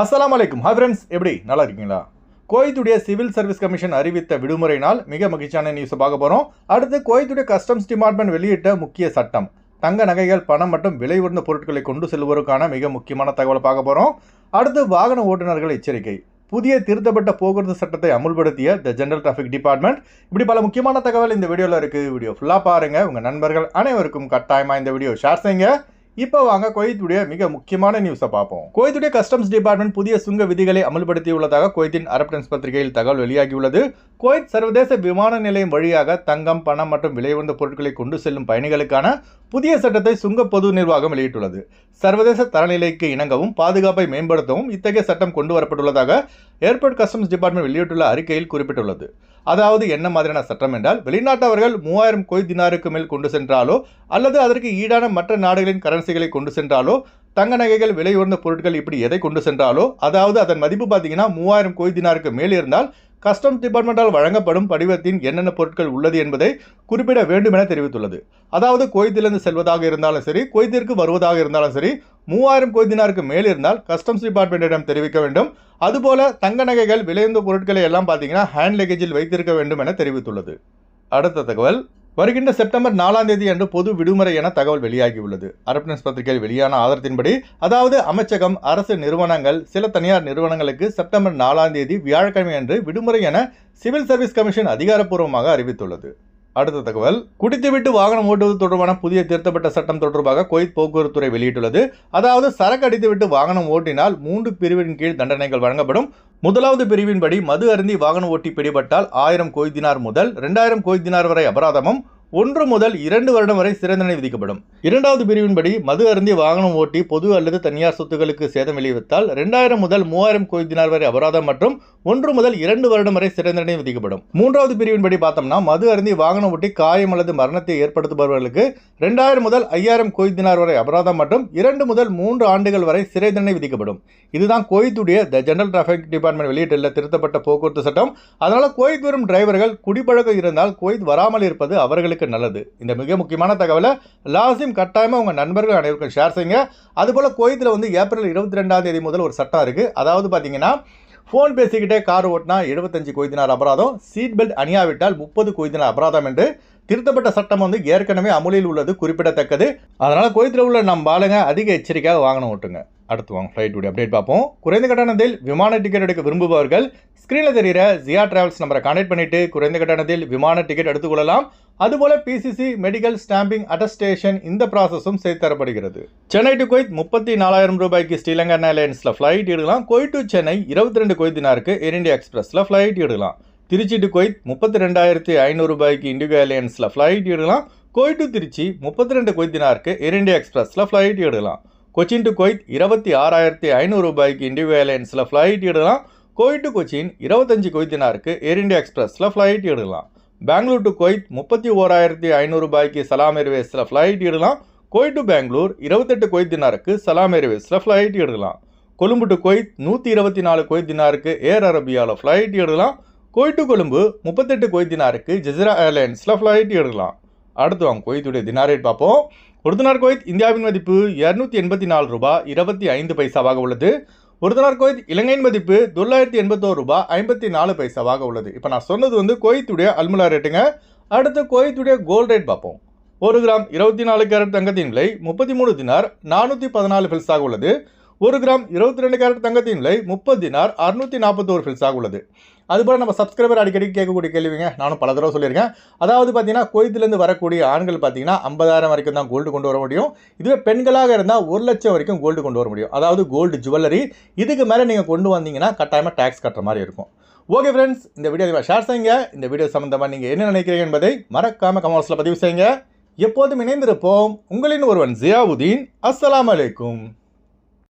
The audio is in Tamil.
அஸ்லாம் வலைக்கும் ஹாய் ஃப்ரெண்ட்ஸ் எப்படி? நல்லா இருக்கீங்களா? கோயத்துடைய சிவில் சர்வீஸ் கமிஷன் அறிவித்த விடுமுறை நாள் மிக மகிழ்ச்சியான நியூஸ் பார்க்க போகிறோம் அடுத்து கோயத்துடைய கஸ்டம்ஸ் டிபார்ட்மெண்ட் வெளியிட்ட முக்கிய சட்டம். தங்க நகைகள் பணம் மற்றும் விலை உயர்ந்த பொருட்களை கொண்டு செல்வோருக்கான மிக முக்கியமான தகவலை பார்க்க போகிறோம் அடுத்து வாகன ஓட்டுநர்கள் எச்சரிக்கை. புதிய திருத்தப்பட்ட போக்குவரத்து சட்டத்தை அமுல்படுத்திய த ஜெனரல் டிராஃபிக் டிபார்ட்மெண்ட் இப்படி பல முக்கியமான தகவல் இந்த வீடியோவில் இருக்குது வீடியோ ஃபுல்லாக பாருங்கள் உங்கள் நண்பர்கள் அனைவருக்கும் கட்டாயமாக இந்த வீடியோ ஷேர் செய்யுங்க. இப்போ வாங்க குவைத்துடைய மிக முக்கியமான நியூஸை பார்ப்போம். குவைத்துடைய கஸ்டம்ஸ் டிபார்ட்மெண்ட் புதிய சுங்க விதிகளை அமல்படுத்தியுள்ளதாக குவைத்தின் அரப் டைம்ஸ் பத்திரிகையில் தகவல் வெளியாகியுள்ளது. குவைத் சர்வதேச விமான நிலையம் வழியாக தங்கம் பணம் மற்றும் விலை பொருட்களை கொண்டு செல்லும் பயணிகளுக்கான புதிய சட்டத்தை சுங்க பொது நிர்வாகம் வெளியிட்டுள்ளது. சர்வதேச தரநிலைக்கு இணங்கவும் பாதுகாப்பை மேம்படுத்தவும் இத்தகைய சட்டம் கொண்டு வரப்பட்டுள்ளதாக ஏர்போர்ட் கஸ்டம்ஸ் டிபார்ட்மெண்ட் வெளியிட்டுள்ள அறிக்கையில் குறிப்பிட்டுள்ளது. அதாவது என்ன மாதிரியான சட்டம் என்றால் வெளிநாட்டவர்கள் மூவாயிரம் கொய் தினாருக்கு மேல் கொண்டு சென்றாலோ அல்லது அதற்கு ஈடான மற்ற நாடுகளின் கரன்சிகளை கொண்டு சென்றாலோ தங்க நகைகள் விலை உயர்ந்த பொருட்கள் இப்படி எதை கொண்டு சென்றாலோ அதாவது அதன் மதிப்பு பார்த்தீங்கன்னா மூவாயிரம் கொய் தினாருக்கு மேல் இருந்தால் கஸ்டம்ஸ் டிபார்ட்மெண்டால் வழங்கப்படும் படிவத்தின் என்னென்ன பொருட்கள் உள்ளது என்பதை குறிப்பிட வேண்டும் என தெரிவித்துள்ளது. அதாவது குவைத்திலிருந்து செல்வதாக இருந்தாலும் சரி குவைத்திற்கு வருவதாக இருந்தாலும் சரி மூவாயிரம் கொய்தினாருக்கு மேல் இருந்தால் கஸ்டம்ஸ் டிபார்ட்மெண்ட்டிடம் தெரிவிக்க வேண்டும். அதுபோல தங்க நகைகள் விளைந்த பொருட்களை எல்லாம் பார்த்தீங்கன்னா ஹேண்ட் லக்கேஜில் வைத்திருக்க வேண்டும் என தெரிவித்துள்ளது. அடுத்த தகவல். வருகின்ற செப்டம்பர் நாலாம் தேதி அன்று பொது விடுமுறை என தகவல் வெளியாகியுள்ளது. அரப் பத்திரிகையில் வெளியான ஆதாரத்தின்படி அதாவது அமைச்சகம் அரசு நிறுவனங்கள் சில தனியார் நிறுவனங்களுக்கு செப்டம்பர் நாலாம் தேதி வியாழக்கிழமை அன்று விடுமுறை என சிவில் சர்வீஸ் கமிஷன் அதிகாரப்பூர்வமாக அறிவித்துள்ளது. அடுத்த தகவல். குடித்துவிட்டு வாகனம் ஓட்டுவது தொடர்பான புதிய திருத்தப்பட்ட சட்டம் தொடர்பாக குவைத் போக்குவரத்துறை வெளியிட்டுள்ளது. அதாவது சரக்கு அடித்துவிட்டு வாகனம் ஓட்டினால் மூன்று பிரிவின் கீழ் தண்டனைகள் வழங்கப்படும். முதலாவது பிரிவின்படி மது அருந்தி வாகனம் ஓட்டி பிடிபட்டால் ஆயிரம் கொய்தினார் முதல் ரெண்டாயிரம் கொய்தினார் வரை அபராதமும் ஒன்று முதல் இரண்டு வருடம் வரை சிறை தண்டனை விதிக்கப்படும். இரண்டாவது பிரிவின்படி மது அருந்தி வாகனம் ஓட்டி பொது அல்லது தனியார் சொத்துக்களுக்கு சேதம் விளைவித்தால் ரெண்டாயிரம் முதல் மூவாயிரம் கொய்தினார் வரை அபராதம் மற்றும் ஒன்று முதல் இரண்டு வருடம் வரை சிறை தண்டனை விதிக்கப்படும். மூன்றாவது பிரிவின்படி பார்த்தோம்னா மது அருந்தி வாகனம் ஓட்டி காயம் அல்லது மரணத்தை ஏற்படுத்துபவர்களுக்கு ரெண்டாயிரம் முதல் ஐயாயிரம் கொய்தினார் வரை அபராதம் மற்றும் இரண்டு முதல் மூன்று ஆண்டுகள் வரை சிறை தண்டனை விதிக்கப்படும். இதுதான் கோயத்துடைய த ஜெனரல் டிராஃபிக் டிபார்ட்மெண்ட் வெளியிட்டுள்ள திருத்தப்பட்ட போக்குவரத்து சட்டம். அதனால் கோயத் வரும் டிரைவர்கள் குடிப்பழக்கம் இருந்தால் கோயத் வராமல் இருப்பது அவர்களுக்கு நல்லது. இந்த மிக முக்கியமான தகவலை லாசிம் கட்டாயமாக உங்கள் நண்பர்கள் அனைவருக்கும் ஷேர் செய்யுங்க. அதுபோல் கோயத்தில் வந்து ஏப்ரல் இருபத்தி ரெண்டாம் தேதி முதல் ஒரு சட்டம் இருக்குது அதாவது பார்த்தீங்கன்னா ஃபோன் பேசிக்கிட்டே கார் ஓட்டினா எழுபத்தஞ்சு கொய்தினார் அபராதம் சீட் பெல்ட் அணியாவிட்டால் முப்பது கொய்தினார் அபராதம் என்று திருத்தப்பட்ட சட்டம் வந்து ஏற்கனவே அமுலில் உள்ளது குறிப்பிடத்தக்கது. அதனால் கோயத்தில் உள்ள நம் ஆளுங்க அதிக எச்சரிக்கையாக வாகனம் ஓட்டுங்க. அடுத்து வாங்க ஃப்ளைட்டுடைய அப்டேட் பார்ப்போம். குறைந்த கட்டணத்தில் விமான டிக்கெட் எடுக்க விரும்புபவர்கள் ஸ்க்ரீனில் தெரிகிற ஜியா டிராவல்ஸ் நம்பரை கான்டெக்ட் பண்ணிட்டு குறைந்த கட்டணத்தில் விமான டிக்கெட் எடுத்துக்கொள்ளலாம். அதுபோல பிசிசி மெடிக்கல் ஸ்டாம்பிங் அட்டஸ்டேஷன் இந்த ப்ராசஸும் செய்து தரப்படுகிறது. சென்னை டு கொய்த் முப்பத்தி நாலாயிரம் ரூபாய்க்கு ஸ்ரீலங்கன் ஏர்லைன்ஸில் ஃப்ளைட் எடுக்கலாம். குவைத் டு சென்னை இருபத்தி ரெண்டு கொய்தினாருக்கு ஏர் இண்டியா எக்ஸ்பிரஸில் ஃப்ளைட் எடுக்கலாம். திருச்சி டு கொய்த் முப்பத்தி ரெண்டாயிரத்தி ஐநூறு ரூபாய்க்கு இண்டிகோ ஏர்லைன்ஸில் ஃப்ளைட் எடுக்கலாம். குவைத் டு திருச்சி முப்பத்தி ரெண்டு கொய்தினாருக்கு ஏர் இண்டியா எக்ஸ்பிரஸில் ஃப்ளைட் எடுக்கலாம். கொச்சின் டு கொய்த் இருபத்தி ஆறாயிரத்தி ஐநூறு ரூபாய்க்கு இண்டிகோ ஏர்லைன்ஸில் ஃப்ளைட் எடுக்கலாம். கோயிட் டு கொச்சின் இருபத்தஞ்சு கொய்தினாருக்கு ஏர் இண்டியா எக்ஸ்பிரஸில் ஃப்ளைட் எடுக்கலாம். பெங்களூர் டு கொய்த் முப்பத்தி ஓராயிரத்தி ஐநூறு ரூபாய்க்கு சலாம் ஏர்வேஸில் ஃப்ளைட் எடுக்கலாம். கோயிட் டு பெங்களூர் இருபத்தெட்டு கொய்த் தினாருக்கு சலாம் ஏர்வேஸில் ஃப்ளைட் எடுக்கலாம். கொழும்பு டு கொய்த் நூற்றி இருபத்தி நாலு கொய்த் தினாருக்கு ஏர் அரபியாவில் ஃப்ளைட் எடுக்கலாம். கோயிட் டு கொழும்பு முப்பத்தெட்டு கொய்தினாருக்கு தினாருக்கு ஜெசிரா ஏர்லைன்ஸில் ஃப்ளைட் எடுக்கலாம். அடுத்து வாங்க கொய்த்துடைய தினாரேட் ரேட் பார்ப்போம். ஒரு தினார் கோயத் இந்தியாவின் மதிப்பு இரநூத்தி எண்பத்தி நாலு ரூபாய் இருபத்தி ஐந்து பைசாவாக உள்ளது. ஒரு தினார் கோயத் இலங்கையின் மதிப்பு தொள்ளாயிரத்தி எண்பத்தோரு ரூபாய் ஐம்பத்தி நாலு பைசாவாக உள்ளது. இப்போ நான் சொன்னது வந்து கோயத்துடைய அல்முலா ரேட்டுங்க அடுத்து கோயத்துடைய கோல்ட் ரேட் பார்ப்போம். ஒரு கிராம் இருபத்தி நாலு கேரட் தங்கத்தின் விலை முப்பத்தி மூணு தினார் நானூற்றி பதினாலு பைசாக உள்ளது. ஒரு கிராம் இருபத்தி ரெண்டு கேரட் தங்கத்தின் விலை முப்பது தினார் அறுநூற்றி நாற்பத்தோரு ஃபில்ஸாக உள்ளது. அதுபோல் நம்ம சப்ஸ்கிரைபர் அடிக்கடி கேட்கக்கூடிய கேள்விங்க நானும் பல தடவை சொல்லியிருக்கேன். அதாவது பார்த்தீங்கன்னா கோயத்துலேருந்து வரக்கூடிய ஆண்கள் பார்த்தீங்கன்னா ஐம்பதாயிரம் வரைக்கும் தான் கோல்டு கொண்டு வர முடியும். இதுவே பெண்களாக இருந்தால் ஒரு லட்சம் வரைக்கும் கோல்டு கொண்டு வர முடியும். அதாவது கோல்டு ஜுவல்லரி இதுக்கு மேலே நீங்கள் கொண்டு வந்தீங்கன்னா கட்டாயமாக டேக்ஸ் கட்டுற மாதிரி இருக்கும். ஓகே ஃப்ரெண்ட்ஸ் இந்த வீடியோ அதிகமாக ஷேர் செய்யுங்க. இந்த வீடியோ சம்மந்தமாக நீங்கள் என்ன நினைக்கிறீங்க என்பதை மறக்காமல் கமெண்ட்ஸில் பதிவு செய்யுங்க. எப்போதும் இணைந்திருப்போம். உங்களின் ஒருவன் ஜியாவுதீன். அஸ்லாம் அலைக்கும்.